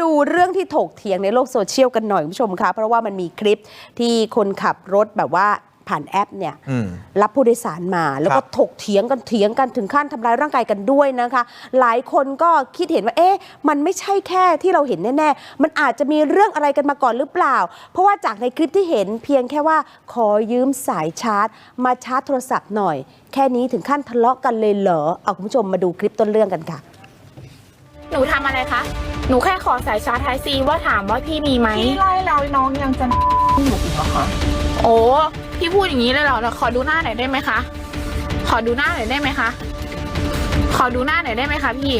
ดูเรื่องที่ถกเถียงในโลกโซเชียลกันหน่อยคุณผู้ชมคะเพราะว่ามันมีคลิปที่คนขับรถแบบว่าผ่านแอปเนี่ยอืมรับผู้โดยสารมาแล้วก็ครับถกเถียงกันเถียงกันถึงขั้นทำร้ายร่างกายกันด้วยนะคะ หลายคนก็คิดเห็นว่าเอ๊ะมันไม่ใช่แค่ที่เราเห็นแน่ ๆ มันอาจจะมีเรื่องอะไรกันมาก่อนหรือเปล่า เพราะว่าจากในคลิปที่เห็นเพียงแค่ว่าขอยืมสายชาร์จ มาชาร์จโทรศัพท์หน่อย แค่นี้ถึงขั้นทะเลาะกันเลยเหรอเอาคุณผู้ชมมาดูคลิปต้นเรื่องกันค่ะ หนูทำอะไรคะ หนูแค่ขอสายชาร์จไทซีว่าถามว่าพี่มีไหม พี่ไล่เราน้องยังจะอยู่อีกเหรอคะโอ้ พี่พูดอย่างนี้เลยเหรอเราขอดูหน้าหน่อยได้ไหมคะ ขอดูหน้าหน่อยได้ไหมคะ ขอดูหน้าหน่อยได้ไหมคะพี่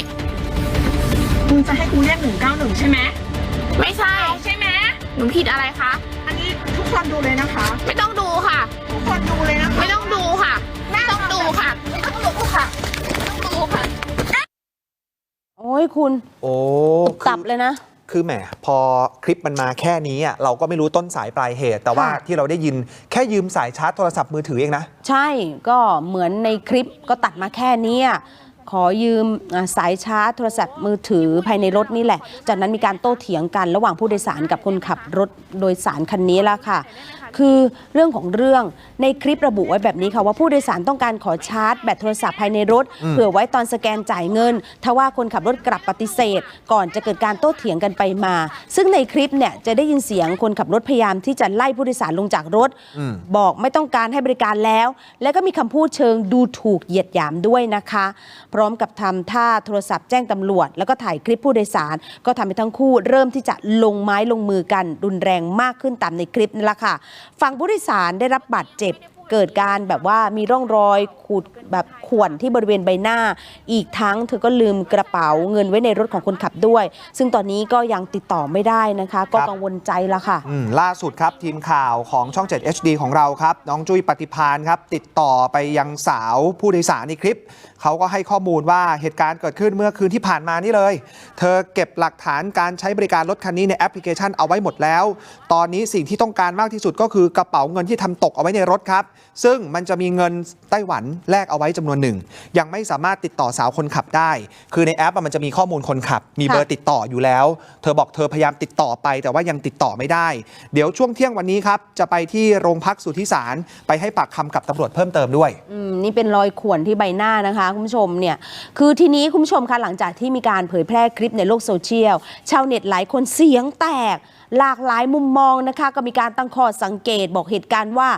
มึงจะให้กูเรียกหนึ่งเก้าหนึ่งใช่ไหมไม่ใช่ เอาใช่ไหมหนูผิดอะไรคะ อันนี้ทุกคนดูเลยนะคะ ไม่ต้องดูค่ะ ทุกคนดูเลยนะคะไม่ต้องดูค่ะ ไม่ต้องดูค่ะ ไม่ต้องดูค่ะไม่ต้องดูค่ะ โอ้ ยคุณโอ้ตุบตับเลยนะ คือแหมพอคลิปมันมาแค่นี้อะเราก็ไม่รู้ต้นสายปลายเหตุ แต่ว่าค่ะ ที่เราได้ยินแค่ยืมสายชาร์จโทรศัพท์มือถือเองนะ ใช่ก็เหมือนในคลิปก็ตัดมาแค่เนี้ย ขอยืมอ่าสายชาร์จโทรศัพท์มือถือภายในรถนี่แหละ จากนั้นมีการโต้เถียงกันระหว่างผู้โดยสารกับคนขับรถโดยสารคันนี้ละค่ะ คือเรื่องของเรื่องในคลิประบุไว้แบบนี้ค่ะว่าผู้โดยสารต้องการขอชาร์จ แบตโทรศัพท์ภายในรถอืมเผื่อไว้ตอนสแกนจ่ายเงินทว่าคนขับรถกลับปฏิเสธ ก่อนจะเกิดการโต้เถียงกันไปมา ซึ่งในคลิปเนี่ยจะได้ยินเสียงคนขับรถพยายามที่จะไล่ผู้โดยสารลงจากรถอืมบอกไม่ต้องการให้บริการแล้ว แล้วก็มีคำพูดเชิงดูถูกเหยียดหยามด้วยนะคะพร้อมกับทำท่าโทรศัพท์แจ้งตำรวจ แล้วก็ถ่ายคลิปผู้โดยสาร ก็ทำให้ทั้งคู่เริ่มที่จะลงไม้ลงมือกันรุนแรงมากขึ้นตามในคลิปนี่แหละค่ะฝั่งผู้โดยสารได้รับบาดเจ็บ เกิดการแบบว่ามีร่องรอยขูดแบบข่วนที่บริเวณใบหน้า อีกทั้งเธอก็ลืมกระเป๋าเงินไว้ในรถของคนขับด้วย ซึ่งตอนนี้ก็ยังติดต่อไม่ได้นะคะ ก็ครับกังวลใจละค่ะอืมล่าสุดครับทีมข่าวของช่อง 7 HD ของเราครับ น้องจุ้ยปฏิพานครับ ติดต่อไปยังสาวผู้โดยสารในคลิป เขาก็ให้ข้อมูลว่าเหตุการณ์เกิดขึ้นเมื่อคืนที่ผ่านมานี่เลย เธอเก็บหลักฐานการใช้บริการรถคันนี้ในแอปพลิเคชันเอาไว้หมดแล้ว ตอนนี้สิ่งที่ต้องการมากที่สุดก็คือกระเป๋าเงินที่ทำตกเอาไว้ในรถครับซึ่งมันจะมีเงินไต้หวันแลกเอาไว้จำนวนหนึ่ง ยังไม่สามารถติดต่อสาวคนขับได้ คือในแอปอะมันจะมีข้อมูลคนขับ มีเบอร์ค่ะติดต่ออยู่แล้ว เธอบอกเธอพยายามติดต่อไป แต่ว่ายังติดต่อไม่ได้ เดี๋ยวช่วงเที่ยงวันนี้ครับ จะไปที่โรงพักสุทธิสารไปให้ปากคำกับตำรวจเพิ่มเติมด้วยอืมนี่เป็นรอยข่วนที่ใบหน้านะคะคุณผู้ชมเนี่ยคือทีนี้คุณผู้ชมคะหลังจากที่มีการเผยแพร่คลิปในโลกโซเชียลชาวเน็ตหลายคนเสียงแตก หลากหลายมุมมองนะคะ ก็มีการตั้งข้อสังเกตบอกเหตุการณ์ว่า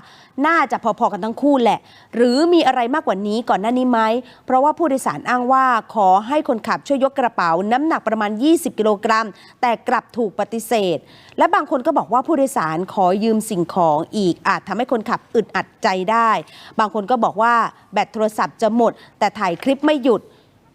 น่าจะพอๆกันทั้งคู่แหละ หรือมีอะไรมากกว่านี้ก่อนหน้านี้ไหม เพราะว่าผู้โดยสารอ้างว่าขอให้คนขับช่วยยกกระเป๋า น้ำหนักประมาณ 20 กิโลกรัม แต่กลับถูกปฏิเสธ และบางคนก็บอกว่าผู้โดยสารขอยืมสิ่งของอีกอาจทำให้คนขับอึดอัดใจได้ บางคนก็บอกว่าแบตโทรศัพท์จะหมด แต่ถ่ายคลิปไม่หยุด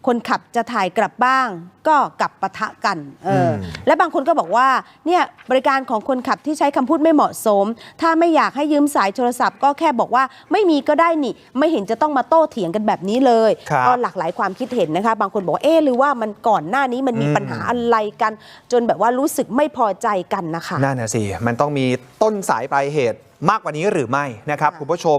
คนขับจะถ่ายกลับบ้าง ก็กลับปะทะกันเอออมและบางคนก็บอกว่าเนี่ยบริการของคนขับที่ใช้คำพูดไม่เหมาะสม ถ้าไม่อยากให้ยืมสายโทรศัพท์ ก็แค่บอกว่าไม่มีก็ได้นี่ ไม่เห็นจะต้องมาโต้เถียงกันแบบนี้เลยครับก็หลากหลายความคิดเห็นนะคะ บางคนบอกว่าเอ๊ะหรือว่ามันก่อนหน้านี้มันมีอืม ปัญหาอะไรกัน จนแบบว่ารู้สึกไม่พอใจกันนะคะ นั่นน่ะสิ มันต้องมีต้นสายปลายเหตุมากกว่านี้หรือไม่นะครับคุณผู้ชม